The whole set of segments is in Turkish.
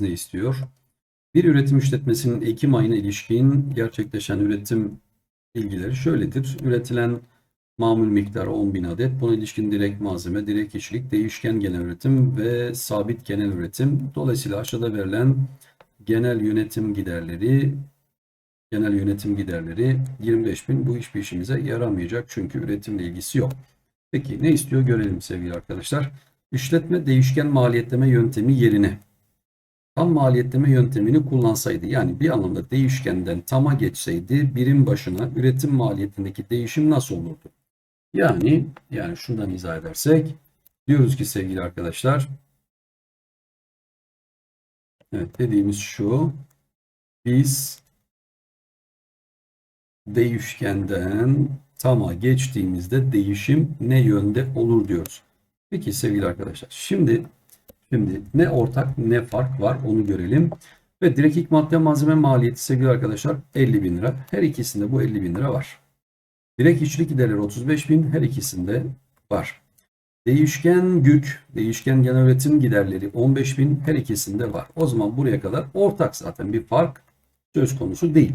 ne istiyor? Bir üretim işletmesinin Ekim ayına ilişkin gerçekleşen üretim bilgileri şöyledir. Üretilen mamul miktarı 10.000 adet. Buna ilişkin direkt malzeme, direkt işçilik, değişken genel üretim ve sabit genel üretim. Dolayısıyla aşağıda verilen genel yönetim giderleri genel yönetim giderleri 25.000 bu hiçbir işimize yaramayacak çünkü üretimle ilgisi yok. Peki ne istiyor görelim sevgili arkadaşlar. İşletme değişken maliyetleme yöntemi yerine tam maliyetleme yöntemini kullansaydı yani bir anlamda değişkenden tama geçseydi birim başına üretim maliyetindeki değişim nasıl olurdu? Yani yani şundan izah edersek diyoruz ki sevgili arkadaşlar evet dediğimiz şu biz değişkenden tama geçtiğimizde değişim ne yönde olur diyoruz. Peki sevgili arkadaşlar şimdi şimdi ne ortak ne fark var onu görelim. Ve direkt ilk madde malzeme maliyeti sevgili arkadaşlar 50 bin lira. Her ikisinde bu 50 bin lira var. Direkt işçilik giderleri 35 bin her ikisinde var. Değişken güç, değişken genel üretim giderleri 15 bin her ikisinde var. O zaman buraya kadar ortak zaten bir fark söz konusu değil.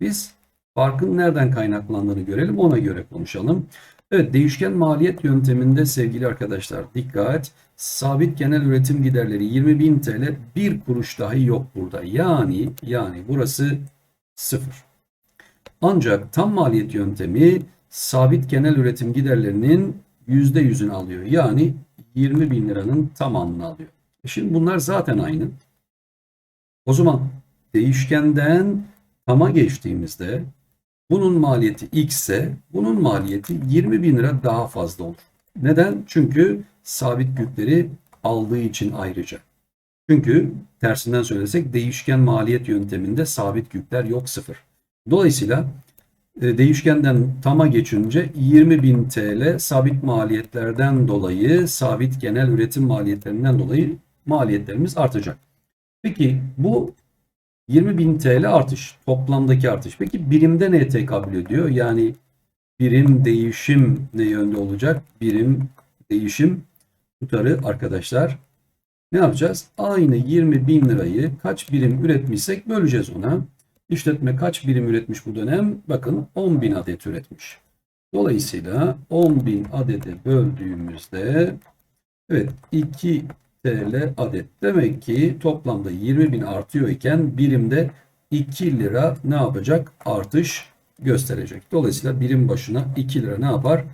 Biz farkın nereden kaynaklandığını görelim ona göre konuşalım. Evet değişken maliyet yönteminde sevgili arkadaşlar dikkat sabit genel üretim giderleri 20.000 TL bir kuruş dahi yok burada. Yani yani burası sıfır. Ancak tam maliyet yöntemi sabit genel üretim giderlerinin %100'ünü alıyor. Yani 20 bin liranın tamamını alıyor. E Şimdi bunlar zaten aynı. O zaman değişkenden tama geçtiğimizde bunun maliyeti x ise bunun maliyeti 20 bin lira daha fazla olur. Neden? Çünkü sabit yükleri aldığı için ayrıca. Çünkü tersinden söylesek değişken maliyet yönteminde sabit yükler yok sıfır. Dolayısıyla e, değişkenden tama geçince 20.000 TL sabit maliyetlerden dolayı sabit genel üretim maliyetlerinden dolayı maliyetlerimiz artacak. Peki bu 20.000 TL artış toplamdaki artış. Peki birimde ne tekabül ediyor? Yani birim değişim ne yönde olacak? Birim değişim tutarı arkadaşlar. Ne yapacağız? Aynı 20 bin lirayı kaç birim üretmişsek böleceğiz ona. İşletme kaç birim üretmiş bu dönem? Bakın 10 bin adet üretmiş. Dolayısıyla 10 bin adede böldüğümüzde evet 2 TL adet. Demek ki toplamda 20 bin artıyor iken birimde 2 lira ne yapacak? Artış gösterecek. Dolayısıyla birim başına 2 lira ne yapar?